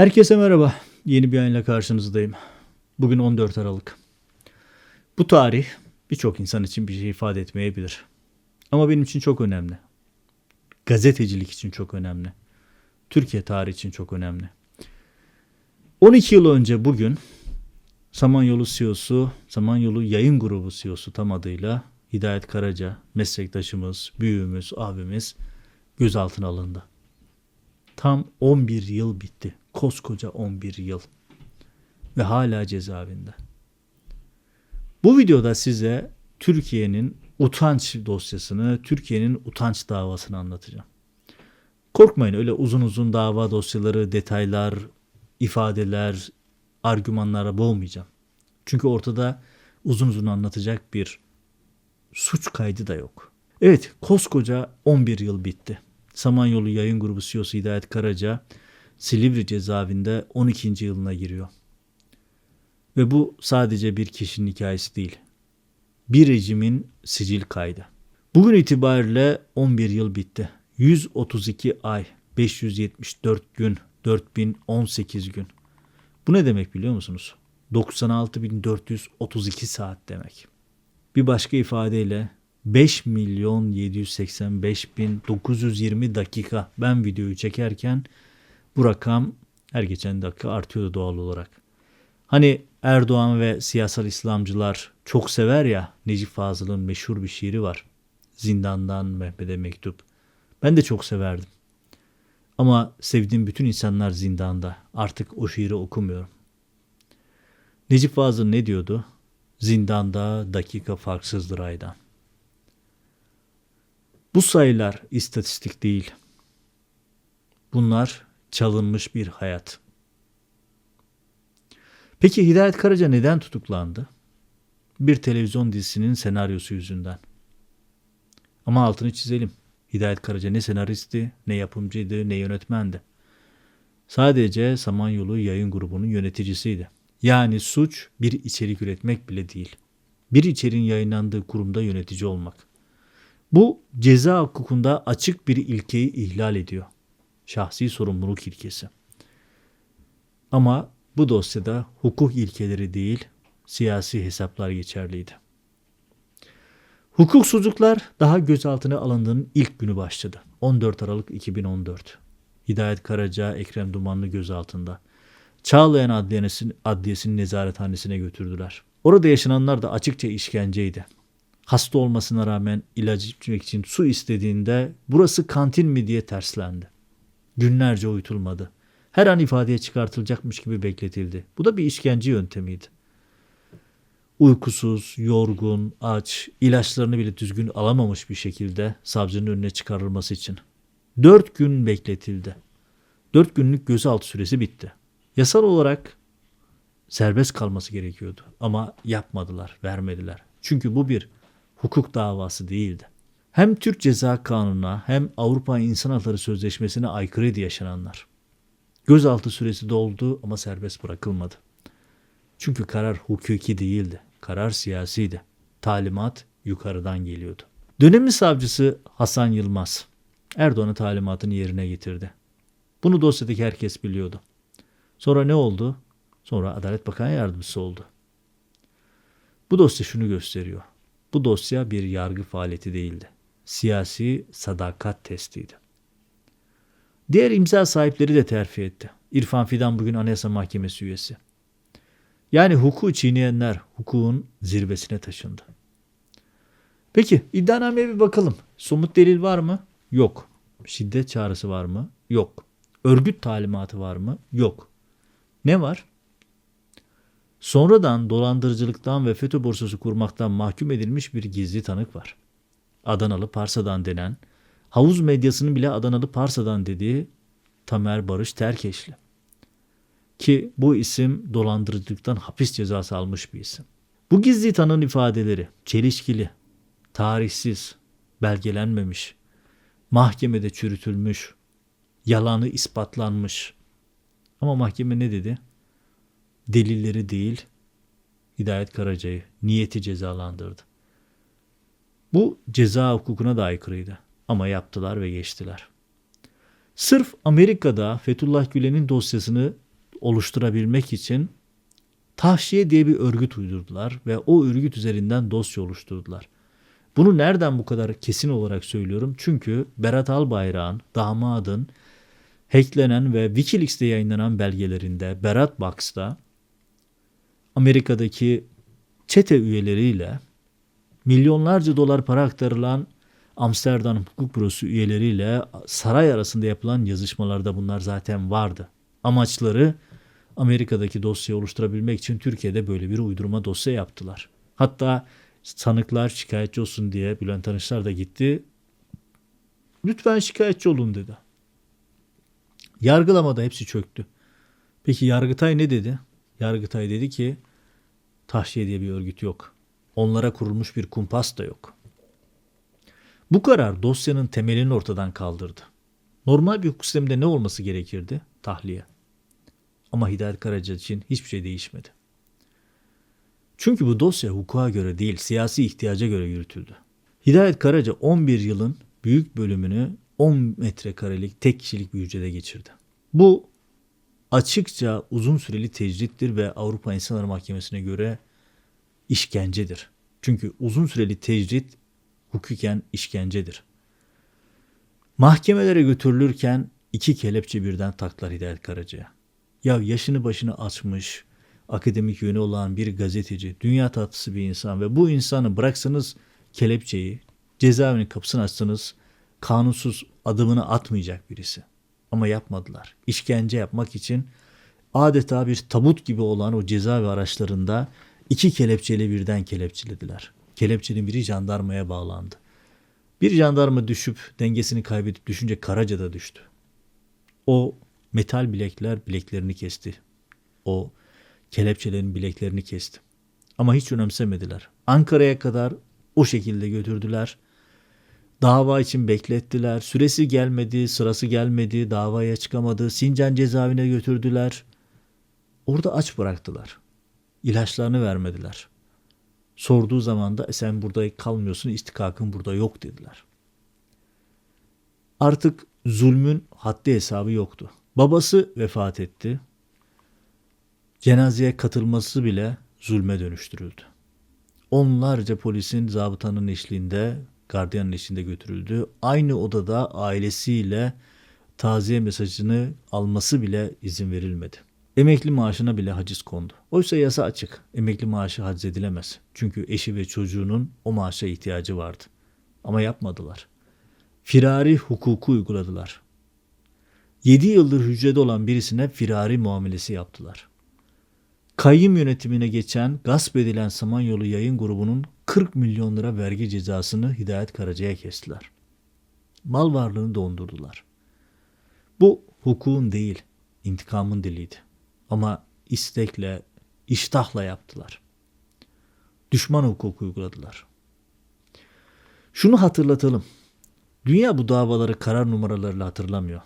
Herkese merhaba. Yeni bir yayınla karşınızdayım. Bugün 14 Aralık. Bu tarih birçok insan için bir şey ifade etmeyebilir. Ama benim için çok önemli. Gazetecilik için çok önemli. Türkiye tarihi için çok önemli. 12 yıl önce bugün Samanyolu CEO'su, Samanyolu Yayın Grubu CEO'su tam adıyla Hidayet Karaca, meslektaşımız, büyüğümüz, abimiz gözaltına alındı. Tam 11 yıl bitti. Koskoca 11 yıl. Ve hala cezaevinde. Bu videoda size Türkiye'nin utanç dosyasını, Türkiye'nin utanç davasını anlatacağım. Korkmayın öyle uzun uzun dava dosyaları, detaylar, ifadeler, argümanlara boğmayacağım. Çünkü ortada uzun uzun anlatacak bir suç kaydı da yok. Evet koskoca 11 yıl bitti. Samanyolu Yayın Grubu CEO'su Hidayet Karaca Silivri cezaevinde 12. yılına giriyor. Ve bu sadece bir kişinin hikayesi değil. Bir rejimin sicil kaydı. Bugün itibariyle 11 yıl bitti. 132 ay, 574 gün, 4018 gün. Bu ne demek biliyor musunuz? 96.432 saat demek. Bir başka ifadeyle 5 milyon 785 bin 920 dakika ben videoyu çekerken bu rakam her geçen dakika artıyordu doğal olarak. Hani Erdoğan ve siyasal İslamcılar çok sever ya Necip Fazıl'ın meşhur bir şiiri var. Zindandan Mehmet'e mektup. Ben de çok severdim. Ama sevdiğim bütün insanlar zindanda. Artık o şiiri okumuyorum. Necip Fazıl ne diyordu? Zindanda dakika farksızdır aydan. Bu sayılar istatistik değil. Bunlar çalınmış bir hayat. Peki Hidayet Karaca neden tutuklandı? Bir televizyon dizisinin senaryosu yüzünden. Ama altını çizelim. Hidayet Karaca ne senaristi, ne yapımcıydı, ne yönetmendi. Sadece Samanyolu Yayın Grubu'nun yöneticisiydi. Yani suç bir içerik üretmek bile değil. Bir içeriğin yayınlandığı kurumda yönetici olmak. Bu ceza hukukunda açık bir ilkeyi ihlal ediyor. Şahsi sorumluluk ilkesi. Ama bu dosyada hukuk ilkeleri değil, siyasi hesaplar geçerliydi. Hukuksuzluklar daha gözaltına alındığının ilk günü başladı. 14 Aralık 2014. Hidayet Karaca, Ekrem Dumanlı gözaltında. Çağlayan Adliyesi'nin adliyesinin nezarethanesine götürdüler. Orada yaşananlar da açıkça işkenceydi. Hasta olmasına rağmen ilacı içmek için su istediğinde burası kantin mi diye terslendi. Günlerce uyutulmadı. Her an ifadeye çıkartılacakmış gibi bekletildi. Bu da bir işkence yöntemiydi. Uykusuz, yorgun, aç, ilaçlarını bile düzgün alamamış bir şekilde savcının önüne çıkarılması için. Dört gün bekletildi. Dört günlük gözaltı süresi bitti. Yasal olarak serbest kalması gerekiyordu. Ama yapmadılar, vermediler. Çünkü bu bir hukuk davası değildi. Hem Türk Ceza Kanunu'na hem Avrupa İnsan Hakları Sözleşmesi'ne aykırıydı yaşananlar. Gözaltı süresi doldu ama serbest bırakılmadı. Çünkü karar hukuki değildi. Karar siyasiydi. Talimat yukarıdan geliyordu. Dönemin savcısı Hasan Yılmaz Erdoğan'ın talimatını yerine getirdi. Bunu dosyadaki herkes biliyordu. Sonra ne oldu? Sonra Adalet Bakan Yardımcısı oldu. Bu dosya şunu gösteriyor. Bu dosya bir yargı faaliyeti değildi. Siyasi sadakat testiydi. Diğer imza sahipleri de terfi etti. İrfan Fidan bugün Anayasa Mahkemesi üyesi. Yani hukuku çiğneyenler hukukun zirvesine taşındı. Peki iddianameye bir bakalım. Somut delil var mı? Yok. Şiddet çağrısı var mı? Yok. Örgüt talimatı var mı? Yok. Ne var? Sonradan dolandırıcılıktan ve FETÖ borsası kurmaktan mahkum edilmiş bir gizli tanık var. Adanalı Parsa'dan denen, havuz medyasının bile Adanalı Parsa'dan dediği Tamer Barış Terkeşli. Ki bu isim dolandırıcılıktan hapis cezası almış bir isim. Bu gizli tanığın ifadeleri çelişkili, tarihsiz, belgelenmemiş, mahkemede çürütülmüş, yalanı ispatlanmış. Ama mahkeme ne dedi? delilleri değil, Hidayet Karaca'yı, niyeti cezalandırdı. Bu ceza hukukuna da aykırıydı ama yaptılar ve geçtiler. Sırf Amerika'da Fethullah Gülen'in dosyasını oluşturabilmek için Tahşiye diye bir örgüt uydurdular ve o örgüt üzerinden dosya oluşturdular. Bunu nereden bu kadar kesin olarak söylüyorum? Çünkü Berat Albayrak'ın, damadın hacklenen ve Wikileaks'te yayınlanan belgelerinde, Berat Box'ta Amerika'daki çete üyeleriyle milyonlarca dolar para aktarılan Amsterdam Hukuk Bürosu üyeleriyle saray arasında yapılan yazışmalarda bunlar zaten vardı. Amaçları Amerika'daki dosyayı oluşturabilmek için Türkiye'de böyle bir uydurma dosya yaptılar. Hatta sanıklar şikayetçi olsun diye Bülent Arınçlar da gitti. Lütfen şikayetçi olun dedi. Yargılamada hepsi çöktü. Peki Yargıtay ne dedi? Yargıtay dedi ki tahşiye diye bir örgüt yok. Onlara kurulmuş bir kumpas da yok. Bu karar dosyanın temelini ortadan kaldırdı. Normal bir hukuk sisteminde ne olması gerekirdi? Tahliye. Ama Hidayet Karaca için hiçbir şey değişmedi. Çünkü bu dosya hukuka göre değil, siyasi ihtiyaca göre yürütüldü. Hidayet Karaca 11 yılın büyük bölümünü 10 metrekarelik tek kişilik bir hücrede geçirdi. Bu açıkça uzun süreli tecrittir ve Avrupa İnsan Hakları Mahkemesi'ne göre işkencedir. Çünkü uzun süreli tecrit hukuken işkencedir. Mahkemelere götürülürken iki kelepçe birden taklar Hidayet Karaca'ya. Ya yaşını başını açmış, akademik yönü olan bir gazeteci, dünya tatlısı bir insan ve bu insanı bıraksanız kelepçeyi, cezaevinin kapısını açsanız kanunsuz adımını atmayacak birisi. Ama yapmadılar. İşkence yapmak için adeta bir tabut gibi olan o cezaevi araçlarında iki kelepçeyle birden kelepçelediler. Kelepçenin biri jandarmaya bağlandı. Bir jandarma düşüp dengesini kaybedip düşünce Karaca da düştü. O metal bilekler bileklerini kesti. O kelepçelerin bileklerini kesti. Ama hiç önemsemediler. Ankara'ya kadar o şekilde götürdüler. Dava için beklettiler. Süresi gelmedi, sırası gelmedi, davaya çıkamadı. Sincan cezaevine götürdüler. Orada aç bıraktılar. İlaçlarını vermediler. Sorduğu zaman da e sen burada kalmıyorsun, istikakın burada yok dediler. Artık zulmün haddi hesabı yoktu. Babası vefat etti. Cenazeye katılması bile zulme dönüştürüldü. Onlarca polisin zabıtanın eşliğinde, gardiyanın eşliğinde götürüldü. Aynı odada ailesiyle taziye mesajını alması bile izin verilmedi. Emekli maaşına bile haciz kondu. Oysa yasa açık. Emekli maaşı haciz edilemez. Çünkü eşi ve çocuğunun o maaşa ihtiyacı vardı. Ama yapmadılar. Firari hukuku uyguladılar. 7 yıldır hücrede olan birisine firari muamelesi yaptılar. Kayyum yönetimine geçen gasp edilen Samanyolu yayın grubunun 40 milyon lira vergi cezasını Hidayet Karaca'ya kestiler. Mal varlığını dondurdular. Bu hukukun değil, intikamın diliydi. Ama istekle, iştahla yaptılar. Düşman hukuku uyguladılar. Şunu hatırlatalım. Dünya bu davaları karar numaralarıyla hatırlamıyor.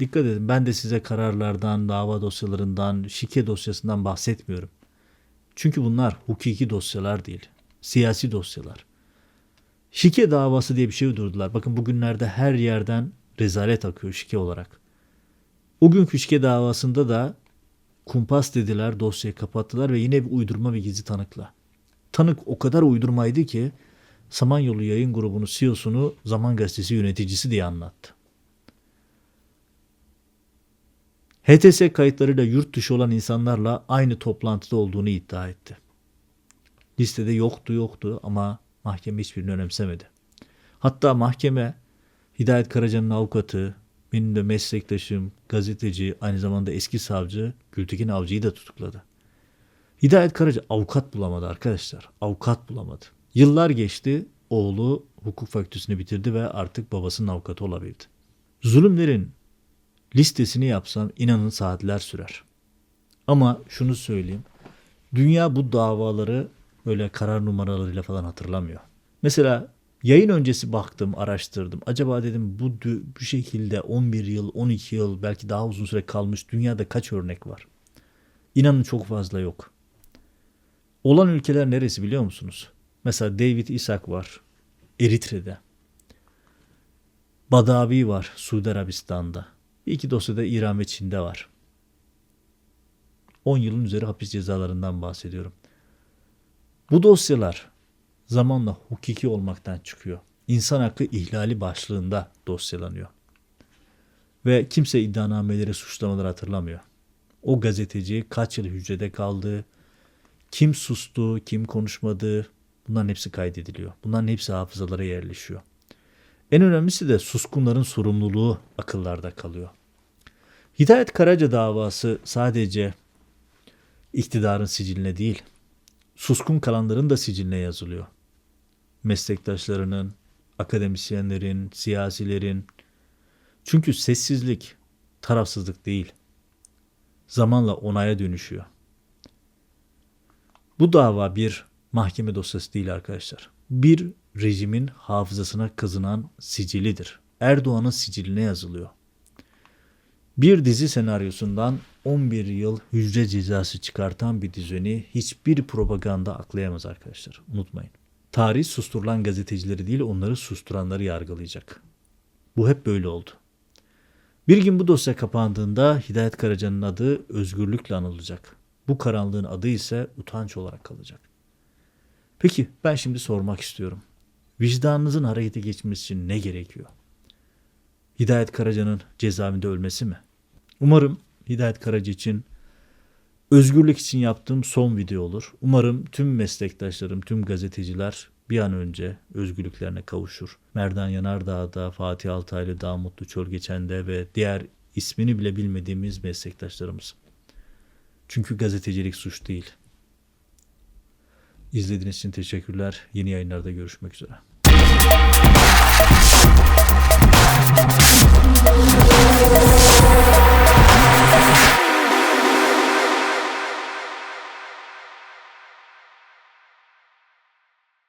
Dikkat edin ben de size kararlardan, dava dosyalarından, şike dosyasından bahsetmiyorum. Çünkü bunlar hukuki dosyalar değil, siyasi dosyalar. Şike davası diye bir şey uydurdular. Bakın bugünlerde her yerden rezalet akıyor şike olarak. O günkü şike davasında da kumpas dediler, dosyayı kapattılar ve yine bir uydurma ve gizli tanıkla. Tanık o kadar uydurmaydı ki Samanyolu yayın grubunun CEO'sunu Zaman Gazetesi yöneticisi diye anlattı. HTS kayıtlarıyla yurt dışı olan insanlarla aynı toplantıda olduğunu iddia etti. Listede yoktu yoktu ama mahkeme hiçbirini önemsemedi. Hatta mahkeme Hidayet Karaca'nın avukatı, benim de meslektaşım, gazeteci, aynı zamanda eski savcı Gültekin Avcı'yı da tutukladı. Hidayet Karaca avukat bulamadı arkadaşlar. Avukat bulamadı. Yıllar geçti. Oğlu hukuk fakültesini bitirdi ve artık babasının avukatı olabildi. Zulümlerin listesini yapsam inanın saatler sürer. Ama şunu söyleyeyim. Dünya bu davaları böyle karar numaralarıyla falan hatırlamıyor. Mesela yayın öncesi baktım, araştırdım. Acaba dedim bu bu şekilde 11 yıl, 12 yıl belki daha uzun süre kalmış dünyada kaç örnek var? İnanın çok fazla yok. Olan ülkeler neresi biliyor musunuz? Mesela David Isaac var Eritre'de. Badavi var Suudi Arabistan'da. Bir iki dosyada İran ve Çin'de var. 10 yılın üzeri hapis cezalarından bahsediyorum. Bu dosyalar zamanla hukuki olmaktan çıkıyor. İnsan hakkı ihlali başlığında dosyalanıyor. Ve kimse iddianameleri, suçlamaları hatırlamıyor. O gazeteci kaç yıl hücrede kaldı, kim sustu, kim konuşmadı bunların hepsi kaydediliyor. Bunların hepsi hafızalara yerleşiyor. En önemlisi de suskunların sorumluluğu akıllarda kalıyor. Hidayet Karaca davası sadece iktidarın siciline değil, suskun kalanların da siciline yazılıyor. Meslektaşlarının, akademisyenlerin, siyasilerin. Çünkü sessizlik tarafsızlık değil. Zamanla onaya dönüşüyor. Bu dava bir mahkeme dosyası değil arkadaşlar. Bir rejimin hafızasına kazınan sicilidir. Erdoğan'ın siciline yazılıyor. Bir dizi senaryosundan 11 yıl hücre cezası çıkartan bir düzeni hiçbir propaganda aklayamaz arkadaşlar. Unutmayın. Tarih susturulan gazetecileri değil onları susturanları yargılayacak. Bu hep böyle oldu. Bir gün bu dosya kapandığında Hidayet Karaca'nın adı özgürlükle anılacak. Bu karanlığın adı ise utanç olarak kalacak. Peki ben şimdi sormak istiyorum. Vicdanınızın harekete geçmesi için ne gerekiyor? Hidayet Karaca'nın cezaevinde ölmesi mi? Umarım Hidayet Karaca için özgürlük için yaptığım son video olur. Umarım tüm meslektaşlarım, tüm gazeteciler bir an önce özgürlüklerine kavuşur. Merdan Yanardağ'da, Fatih Altaylı, Daha Mutlu Çorgeçen'de ve diğer ismini bile bilmediğimiz meslektaşlarımız. Çünkü gazetecilik suç değil. İzlediğiniz için teşekkürler. Yeni yayınlarda görüşmek üzere.